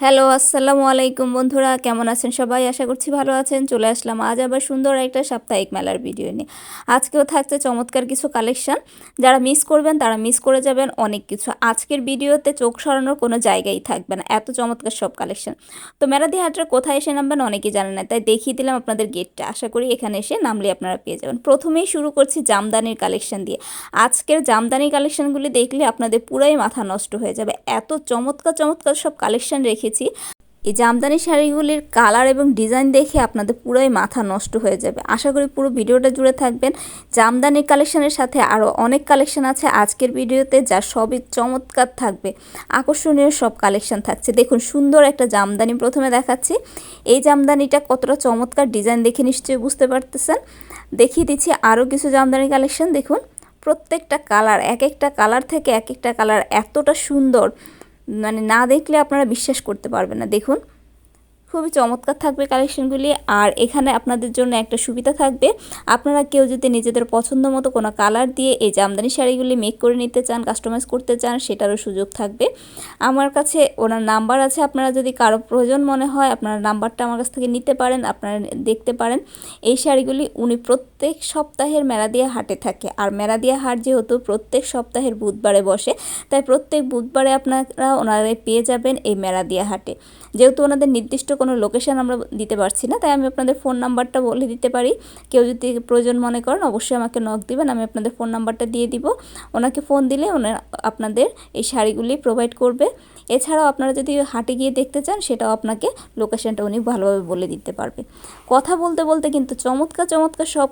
Hello, আসসালামু আলাইকুম বন্ধুরা, কেমন আছেন সবাই? আশা করছি ভালো আছেন। চলে আসলাম আজ আবার সুন্দর একটা সাপ্তাহিক মেলার ভিডিও নিয়ে। আজকেও থাকছে চমৎকার কিছু কালেকশন। যারা মিস করবেন, তারা মিস করে যাবেন অনেক কিছু। আজকের ভিডিওতে চোখ সরানোর কোনো জায়গাই থাকবে না। এত চমৎকার সব কালেকশন। তো মেলাদি হাটরা কোথায় এসে নামবেন অনেকেই জানে না। তাই দেখিয়ে দিলাম আপনাদের গেটটা। আশা করি এখানে এসে নামলে আপনারা পেয়ে যাবেন। প্রথমেই শুরু করছি জামদানির কালেকশন দিয়ে। আজকের জামদানি কালেকশনগুলি দেখলে আপনাদের পুরাই মাথা নষ্ট হয়ে যাবে। এত চমৎকার চমৎকার সব কালেকশন রেখে রেখেছি এই জামদানি শাড়িগুলির কালার এবং ডিজাইন দেখে আপনাদের পুরোই মাথা নষ্ট হয়ে যাবে। আশা করি পুরো ভিডিওটা জুড়ে থাকবেন। জামদানির কালেকশনের সাথে আরও অনেক কালেকশন আছে আজকের ভিডিওতে, যা সবই চমৎকার থাকবে। আকর্ষণীয় সব কালেকশন থাকছে। দেখুন, সুন্দর একটা জামদানি প্রথমে দেখাচ্ছি। এই জামদানিটা কতটা চমৎকার ডিজাইন দেখে নিশ্চয়ই বুঝতে পারতেছেন। দেখিয়ে দিচ্ছি আরও কিছু জামদানি কালেকশন দেখুন, প্রত্যেকটা কালার এক একটা কালার থেকে এক একটা কালার এতটা সুন্দর। মানে না দেখলে আপনারা বিশ্বাস করতে পারবেন না। দেখুন খুবই চমৎকার থাকবে কালেকশনগুলি। আর এখানে আপনাদের জন্য একটা সুবিধা থাকবে। আপনারা কেউ যদি নিজেদের পছন্দ মতো কোনো কালার দিয়ে এই জামদানি শাড়িগুলি মেক করে নিতে চান কাস্টমাইজ করতে চান, সেটারও সুযোগ থাকবে। আমার কাছে ওনার নাম্বার আছে, আপনারা যদি কারও প্রয়োজন মনে হয় আপনারা নাম্বারটা আমার কাছ থেকে নিতে পারেন, আপনারা দেখতে পারেন। এই শাড়িগুলি উনি প্রত্যেক সপ্তাহের মেলাদিয়া হাটে থাকে। আর মেলাদিয়া হাট যেহেতু প্রত্যেক সপ্তাহের বুধবারে বসে, তাই প্রত্যেক বুধবারে আপনারা ওনারা পেয়ে যাবেন এই মেলাদিয়া হাটে। যেহেতু ওনাদের নির্দিষ্ট কোনো লোকেশান আমরা দিতে পারছি না, তাই আমি আপনাদের ফোন নাম্বারটা বলে দিতে পারি। কেউ যদি প্রয়োজন মনে করেন, অবশ্যই আমাকে নক দিবেন, আমি আপনাদের ফোন নাম্বারটা দিয়ে দিব। ওনাকে ফোন দিলে ওনার আপনাদের এই শাড়িগুলি প্রোভাইড করবে। এছাড়াও আপনারা যদি হাটে গিয়ে দেখতে চান, সেটাও আপনাকে লোকেশানটা উনি ভালোভাবে বলে দিতে পারবে। কথা বলতে বলতে কিন্তু চমৎকার চমৎকার সব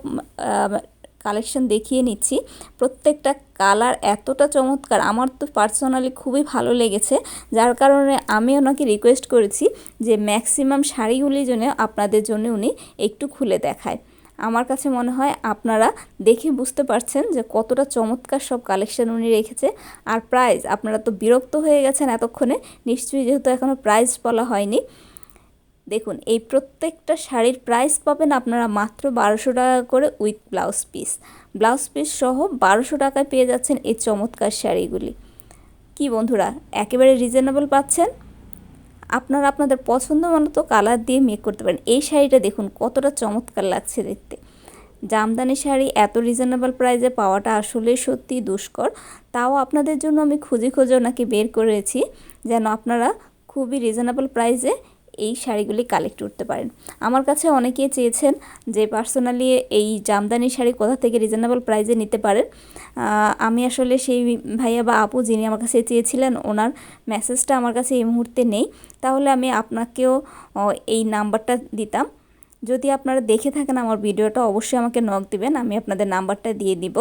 কালেকশন দেখিয়ে নিচ্ছি। প্রত্যেকটা কালার এতটা চমৎকার, আমার তো পার্সোনালি খুবই ভালো লেগেছে। যার কারণে আমি ওনাকে রিকোয়েস্ট করেছি যে ম্যাক্সিমাম শাড়িগুলি জন্য আপনাদের জন্য উনি একটু খুলে দেখায়। আমার কাছে মনে হয় আপনারা দেখে বুঝতে পারছেন যে কতটা চমৎকার সব কালেকশন উনি রেখেছে। আর প্রাইস আপনারা তো বিরক্ত হয়ে গেছেন এতক্ষণে, নিশ্চয়ই যেহেতু এখনও প্রাইস বলা হয়নি। দেখুন, এই প্রত্যেকটা শাড়ির প্রাইস পাবেন আপনারা মাত্র বারোশো টাকা করে with blouse piece blouse piece সহ বারোশো টাকায় পেয়ে যাচ্ছেন এই চমৎকার শাড়িগুলি। কি বন্ধুরা, একেবারে রিজনেবল পাচ্ছেন? আপনারা আপনাদের পছন্দ মতো কালার দিয়ে মেক করতে পারেন। এই শাড়িটা দেখুন, কতটা চমৎকার লাগছে দেখতে। জামদানি শাড়ি এত রিজনেবল প্রাইসে পাওয়াটা আসলে সত্যি দুষ্কর। তাও আপনাদের জন্য আমি খুঁজে খুঁজে ওনাকে বের করেছি, যেন আপনারা খুবই রিজনেবল প্রাইসে এই শাড়িগুলি কালেক্ট করতে পারেন। আমার কাছে অনেকেই চেয়েছেন যে পার্সোনালি এই জামদানি শাড়ি কোথা থেকে রিজনেবল প্রাইজে নিতে পারেন। আমি আসলে সেই ভাইয়া বা আপু যিনি আমার কাছে চেয়েছিলেন, ওনার মেসেজটা আমার কাছে এই মুহূর্তে নেই। তাহলে আমি আপনাকেও এই নাম্বারটা দিতাম। যদি আপনারা দেখে থাকেন আমার ভিডিওটা, অবশ্যই আমাকে নক দিবেন, আমি আপনাদের নাম্বারটা দিয়ে দিব।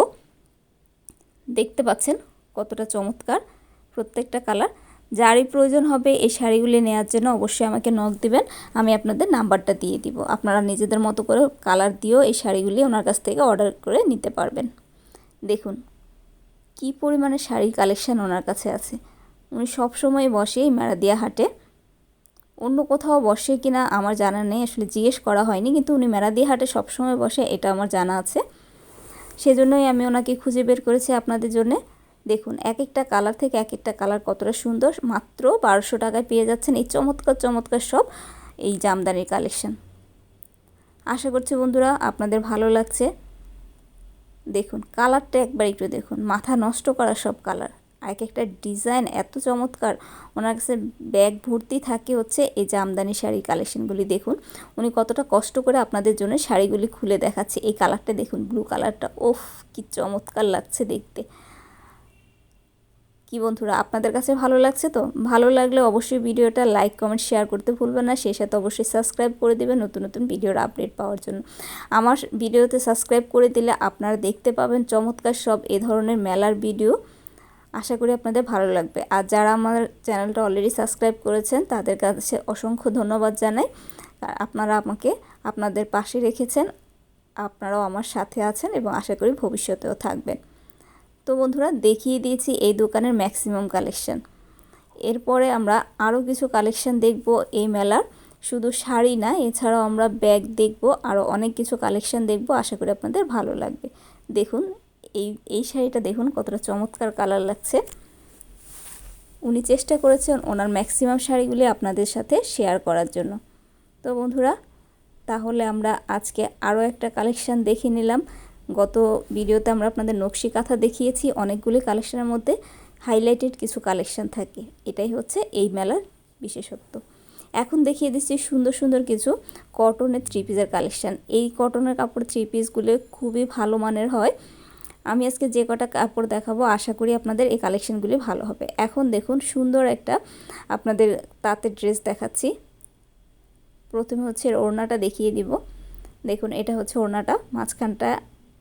দেখতে পাচ্ছেন কতটা চমৎকার প্রত্যেকটা কালার যারই প্রয়োজন হবে এই শাড়িগুলি নেওয়ার জন্য অবশ্যই আমাকে নখ দিবেন, আমি আপনাদের নাম্বারটা দিয়ে দিব। আপনারা নিজেদের মতো করে কালার দিয়েও এই শাড়িগুলি ওনার কাছ থেকে অর্ডার করে নিতে পারবেন। দেখুন, কি পরিমাণে শাড়ির কালেকশান ওনার কাছে আছে। উনি সবসময় বসে এই মেরাদিয়া হাটে। অন্য কোথাও বসে কিনা আমার জানা নেই, আসলে জিজ্ঞেস করা হয়নি, কিন্তু উনি মেরাদিয়া হাটে সবসময় বসে, এটা আমার জানা আছে। সেজন্যই আমি ওনাকে খুঁজে বের করেছি আপনাদের জন্যে। দেখুন এক একটা কালার থেকে এক একটা কালার কতটা সুন্দর। মাত্র বারোশো টাকায় পেয়ে যাচ্ছেন এই চমৎকার চমৎকার সব এই জামদানির কালেকশন। আশা করছি বন্ধুরা আপনাদের ভালো লাগছে। দেখুন, কালারটা একবার একটু দেখুন। মাথা নষ্ট করা সব কালার। এক একটা ডিজাইন এত চমৎকার। ওনার কাছে ব্যাগ ভর্তি থাকে হচ্ছে এই জামদানি শাড়ি কালেকশনগুলি। দেখুন, উনি কতটা কষ্ট করে আপনাদের জন্য শাড়িগুলি খুলে দেখাচ্ছে। এই কালারটা দেখুন, ব্লু কালারটা। ওফ, কি চমৎকার লাগছে দেখতে। কি বন্ধুরা, আপনাদের কাছে ভালো লাগছে তো? ভালো লাগলে অবশ্যই ভিডিওটা লাইক কমেন্ট শেয়ার করতে ভুলবেন না। সেই সাথে অবশ্যই সাবস্ক্রাইব করে দেবেন নতুন নতুন ভিডিওর আপডেট পাওয়ার জন্য। আমার ভিডিওতে সাবস্ক্রাইব করে দিলে আপনারা দেখতে পাবেন চমৎকার সব এ ধরনের মেলার ভিডিও আশা করি আপনাদের ভালো লাগবে। আর যারা আমার চ্যানেলটা অলরেডি সাবস্ক্রাইব করেছেন, তাদের কাছে অসংখ্য ধন্যবাদ জানাই। আপনারা আমাকে আপনাদের পাশে রেখেছেন, আপনারাও আমার সাথে আছেন এবং আশা করি ভবিষ্যতেও থাকবেন। তো বন্ধুরা, দেখিয়ে দিয়েছি এই দোকানের ম্যাক্সিমাম কালেকশান এরপরে আমরা আরও কিছু কালেকশান দেখব এই মেলার। শুধু শাড়ি না, এছাড়াও আমরা ব্যাগ দেখব আরও অনেক কিছু কালেকশান দেখব। আশা করি আপনাদের ভালো লাগবে। দেখুন, এই এই শাড়িটা দেখুন, কতটা চমৎকার কালার লাগছে। উনি চেষ্টা করেছেন ওনার ম্যাক্সিমাম শাড়িগুলি আপনাদের সাথে শেয়ার করার জন্য। তো বন্ধুরা, তাহলে আমরা আজকে আরও একটা কালেকশান দেখে নিলাম। গত ভিডিওতে আমরা আপনাদের নকশি কাঁথা দেখিয়েছি, অনেকগুলি কালেকশানের মধ্যে হাইলাইটেড কিছু কালেকশান থাকে। এটাই হচ্ছে এই মেলার বিশেষত্ব। এখন দেখিয়ে দিচ্ছি সুন্দর সুন্দর কিছু কটনের থ্রি পিসের কালেকশান। এই কটনের কাপড় থ্রি পিসগুলো খুবই ভালো মানের হয়। আমি আজকে যে কটা কাপড় দেখাবো, আশা করি আপনাদের এই কালেকশানগুলি ভালো হবে। এখন দেখুন সুন্দর একটা আপনাদের তাঁতের ড্রেস দেখাচ্ছি। প্রথমে হচ্ছে ওড়নাটা দেখিয়ে দিব। দেখুন, এটা হচ্ছে ওড়নাটা, মাঝখানটা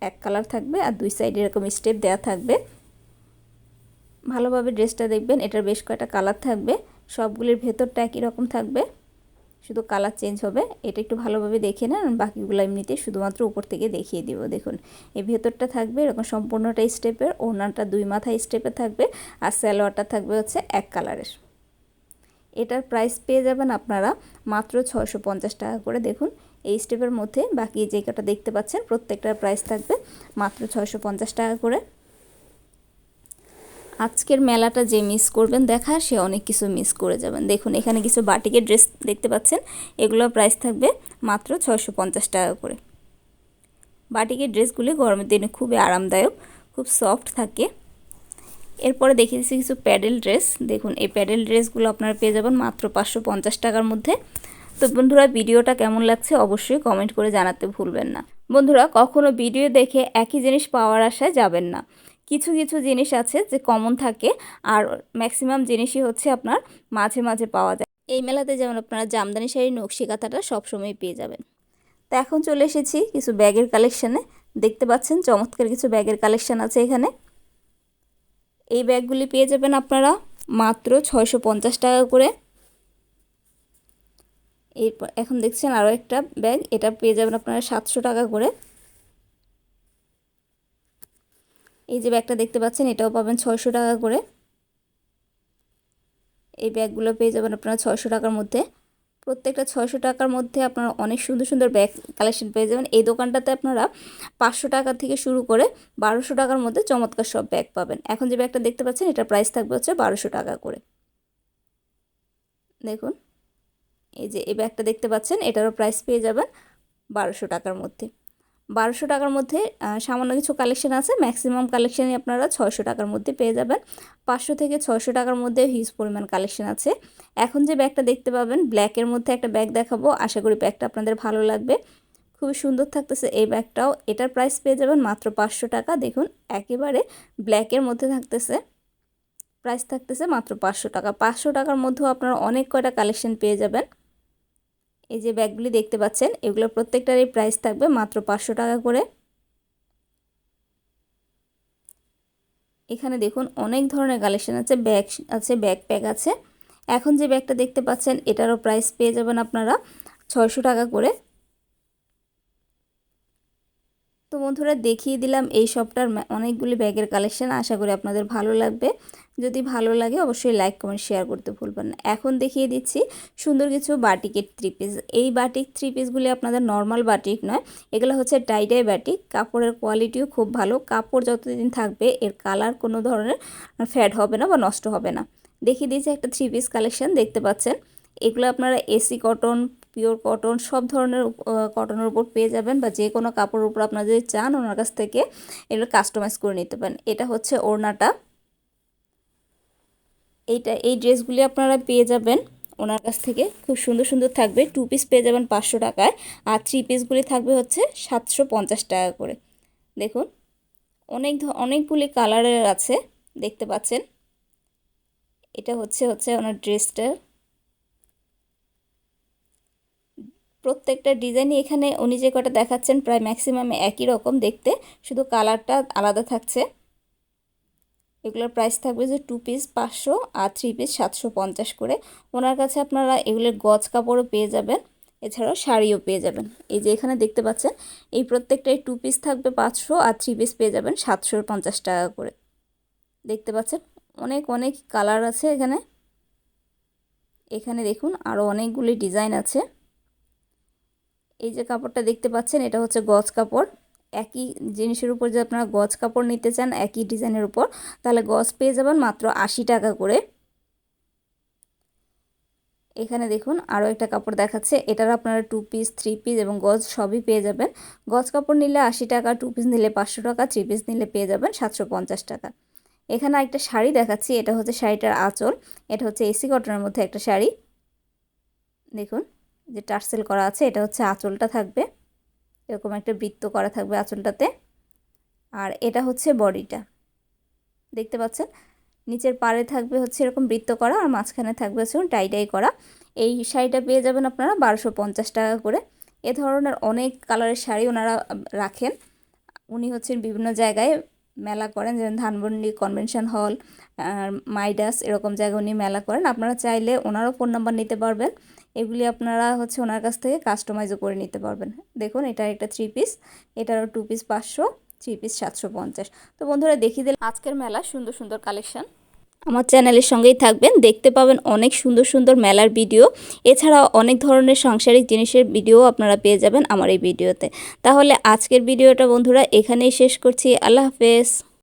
এক কালার থাকবে আর দুই সাইডে এরকম স্টেপ দেওয়া থাকবে। ভালোভাবে ড্রেসটা দেখবেন, এটার বেশ কয়েকটা কালার থাকবে, সবগুলির ভেতরটা একই রকম থাকবে। শুধু কালার চেঞ্জ হবে, এটা একটু ভালোভাবে দেখে নেন বাকিগুলো এমনিতে শুধুমাত্র উপর থেকে দেখিয়ে দিব, দেখুন। এই ভেতরটা থাকবে এরকম সম্পূর্ণটা স্টেপের ওনারটা দুই মাথা স্টেপে থাকবে, আর স্যালোয়ারটা থাকবে হচ্ছে এক কালারের। এটার প্রাইস পেয়ে যাবেন আপনারা মাত্র পঞ্চাশ টাকা করে, দেখুন। এই স্টেপের মধ্যে বাকি যে কটা দেখতে পাচ্ছেন প্রত্যেকটার প্রাইস থাকবে মাত্র ছয়শো পঞ্চাশ টাকা করে। আজকের মেলাটা যে মিস করবেন, দেখা সে অনেক কিছু মিস করে যাবেন। দেখুন, এখানে কিছু বাটিকের ড্রেস দেখতে পাচ্ছেন এগুলোর প্রাইস থাকবে মাত্র ছয়শো পঞ্চাশ টাকা করে। বাটিকের ড্রেসগুলি গরমের দিনে খুবই আরামদায়ক, খুব সফট থাকে। এরপরে দেখিয়ে দিচ্ছি কিছু প্যাডেল ড্রেস। দেখুন, এই প্যাডেল ড্রেসগুলো আপনারা পেয়ে যাবেন মাত্র পাঁচশো পঞ্চাশ টাকার মধ্যে। তো বন্ধুরা, ভিডিওটা কেমন লাগছে অবশ্যই কমেন্ট করে জানাতে ভুলবেন না। বন্ধুরা, কখনো ভিডিও দেখে একই জিনিস পাওয়ার আশায় যাবেন না। কিছু কিছু জিনিস আছে যে কমন থাকে আর ম্যাক্সিমাম জিনিসই হচ্ছে আপনার মাঝে মাঝে পাওয়া যায়। এই মেলাতে যেমন আপনারা জামদানি শাড়ি, নকশি কাঁথাটা সবসময় পেয়ে যাবেন। তো এখন চলে এসেছি কিছু ব্যাগের কালেকশানে দেখতে পাচ্ছেন, চমৎকার কিছু ব্যাগের কালেকশান আছে এখানে। এই ব্যাগগুলি পেয়ে যাবেন আপনারা মাত্র ছয়শো পঞ্চাশ টাকা করে। এরপর এখন দেখছেন আরও একটা ব্যাগ, এটা পেয়ে যাবেন আপনারা সাতশো টাকা করে। এই যে ব্যাগটা দেখতে পাচ্ছেন, এটাও পাবেন ছয়শো টাকা করে। এই ব্যাগগুলো পেয়ে যাবেন আপনারা ছয়শো টাকার মধ্যে। প্রত্যেকটা ছয়শো টাকার মধ্যে আপনারা অনেক সুন্দর সুন্দর ব্যাগ কালেকশন পেয়ে যাবেন। এই দোকানটাতে আপনারা পাঁচশো টাকা থেকে শুরু করে বারোশো টাকার মধ্যে চমৎকার সব ব্যাগ পাবেন। এখন যে ব্যাগটা দেখতে পাচ্ছেন এটা প্রাইস থাকবে হচ্ছে বারোশো টাকা করে। দেখুন। এই যে এই ব্যাগটা দেখতে পাচ্ছেন, এটারও প্রাইস পেয়ে যাবেন বারোশো টাকার মধ্যে। বারোশো টাকার মধ্যে সামান্য কিছু কালেকশন আছে ম্যাক্সিমাম কালেকশানই আপনারা ছয়শো টাকার মধ্যে পেয়ে যাবেন। পাঁচশো থেকে ছয়শো টাকার মধ্যে হিউজ পরিমাণ কালেকশন আছে। এখন যে ব্যাগটা দেখতে পাবেন ব্ল্যাকের মধ্যে একটা ব্যাগ দেখাবো। আশা করি ব্যাগটা আপনাদের ভালো লাগবে। খুবই সুন্দর থাকতেছে এই ব্যাগটাও। এটার প্রাইস পেয়ে যাবেন মাত্র পাঁচশো টাকা। দেখুন, একেবারে ব্ল্যাকের মধ্যে থাকতেছে। প্রাইস থাকতেছে মাত্র পাঁচশো টাকা। পাঁচশো টাকার মধ্যেও আপনারা অনেক কয়টা কালেকশন পেয়ে যাবেন। এই যে ব্যাগগুলি দেখতে পাচ্ছেন এগুলো প্রত্যেকটারই প্রাইস থাকবে মাত্র পাঁচশো টাকা করে। এখানে দেখুন অনেক ধরনের কালেকশান আছে ব্যাগ আছে ব্যাকপ্যাক আছে। এখন যে ব্যাগটা দেখতে পাচ্ছেন, এটারও প্রাইস পেয়ে যাবেন আপনারা ছয়শো টাকা করে। তো বন্ধুরা দেখিয়ে দিলাম এই সবটার অনেকগুলি ব্যাগের কালেকশান। আশা করি আপনাদের ভালো লাগবে। যদি ভালো লাগে অবশ্যই লাইক, কমেন্ট, শেয়ার করতে ভুলবেন না। এখন দেখিয়ে দিচ্ছি সুন্দর কিছু বাটিকের থ্রি পিস এই বাটিক থ্রি পিসগুলি আপনাদের নর্মাল বাটিক নয়, এগুলো হচ্ছে টাইডাই বাটিক। কাপড়ের কোয়ালিটিও খুব ভালো। কাপড় যতদিন থাকবে এর কালার কোনো ধরনের ফ্যাড হবে না বা নষ্ট হবে না। দেখিয়ে দিয়েছি একটা থ্রি পিস কালেকশান দেখতে পাচ্ছেন। এগুলো আপনারা এসি কটন পিওর কটন সব ধরনের কটনের উপর পেয়ে যাবেন বা যে কোনো কাপড়ের উপর আপনারা যদি চান, ওনার কাছ থেকে এগুলো কাস্টমাইজ করে নিতে পারেন। এটা হচ্ছে ওড়নাটা। এইটা, এই ড্রেসগুলি আপনারা পেয়ে যাবেন ওনার কাছ থেকে। খুব সুন্দর সুন্দর থাকবে। টু পিস পেয়ে যাবেন পাঁচশো টাকায়। আর থ্রি পিসগুলি থাকবে হচ্ছে সাতশো পঞ্চাশ টাকা করে। দেখুন, অনেক অনেকগুলি কালারের আছে, দেখতে পাচ্ছেন? এটা হচ্ছে হচ্ছে ওনার ড্রেসটার। প্রত্যেকটা ডিজাইনই এখানে উনি যে কটা দেখাচ্ছেন প্রায় ম্যাক্সিমাম একই রকম দেখতে, শুধু কালারটা আলাদা থাকছে। এগুলোর প্রাইস থাকবে যে টু পিস পাঁচশো আর থ্রি পিস সাতশো পঞ্চাশ করে। ওনার কাছে আপনারা এগুলোর গজ কাপড়ও পেয়ে যাবেন, এছাড়াও শাড়িও পেয়ে যাবেন। এই যে এখানে দেখতে পাচ্ছেন, এই প্রত্যেকটাই টু পিস থাকবে পাঁচশো আর থ্রি পিস পেয়ে যাবেন সাতশো পঞ্চাশ টাকা করে। দেখতে পাচ্ছেন, অনেক অনেক কালার আছে এখানে। এখানে দেখুন আরও অনেকগুলি ডিজাইন আছে। এই যে কাপড়টা দেখতে পাচ্ছেন, এটা হচ্ছে গজ কাপড়। একই জিনিসের উপর যদি আপনারা গজ কাপড় নিতে চান, একই ডিজাইনের উপর, তাহলে গজ পেয়ে যাবেন মাত্র আশি টাকা করে। এখানে দেখুন আরও একটা কাপড় দেখাচ্ছে, এটার আপনারা টু পিস থ্রি পিস এবং গজ সবই পেয়ে যাবেন। গজ কাপড় নিলে আশি টাকা টু পিস নিলে পাঁচশো টাকা থ্রি পিস নিলে পেয়ে যাবেন সাতশো পঞ্চাশ টাকা। এখানে একটা শাড়ি দেখাচ্ছি, এটা হচ্ছে শাড়িটার আঁচল, এটা হচ্ছে এসি কটনের মধ্যে একটা শাড়ি। দেখুন। যে টার্সেল করা আছে, এটা হচ্ছে আঁচলটা থাকবে। এরকম একটা বৃত্ত করা থাকবে আঁচলটাতে। আর এটা হচ্ছে বডিটা। দেখতে পাচ্ছেন? নিচের পাড়ে থাকবে হচ্ছে এরকম বৃত্ত করা, আর মাঝখানে থাকবে হচ্ছে টাই টাই করা। এই শাড়িটা পেয়ে যাবেন আপনারা বারোশো পঞ্চাশ টাকা করে। এ ধরনের অনেক কালারের শাড়ি ওনারা রাখেন। উনি হচ্ছেন বিভিন্ন জায়গায় মেলা করেন, যেমন ধানমন্ডি কনভেনশন হল মাইডাস, এরকম জায়গায় উনি মেলা করেন। আপনারা চাইলে ওনারও ফোন নাম্বার নিতে পারবেন। এগুলি আপনারা হচ্ছে ওনার কাছ থেকে কাস্টমাইজও করে নিতে পারবেন। দেখুন, এটা একটা থ্রি পিস এটারও টু পিস পাঁচশো থ্রি পিস সাতশো পঞ্চাশ। তো বন্ধুরা, দেখিয়ে দিলাম আজকের মেলা সুন্দর সুন্দর কালেকশন আমার চ্যানেলের সঙ্গেই থাকবেন, দেখতে পাবেন অনেক সুন্দর সুন্দর মেলার ভিডিও এছাড়াও অনেক ধরনের সাংসারিক জিনিসের ভিডিও আপনারা পেয়ে যাবেন আমার এই ভিডিওতে তাহলে আজকের ভিডিওটা বন্ধুরা, এখানেই শেষ করছি। আল্লাহ হাফেজ।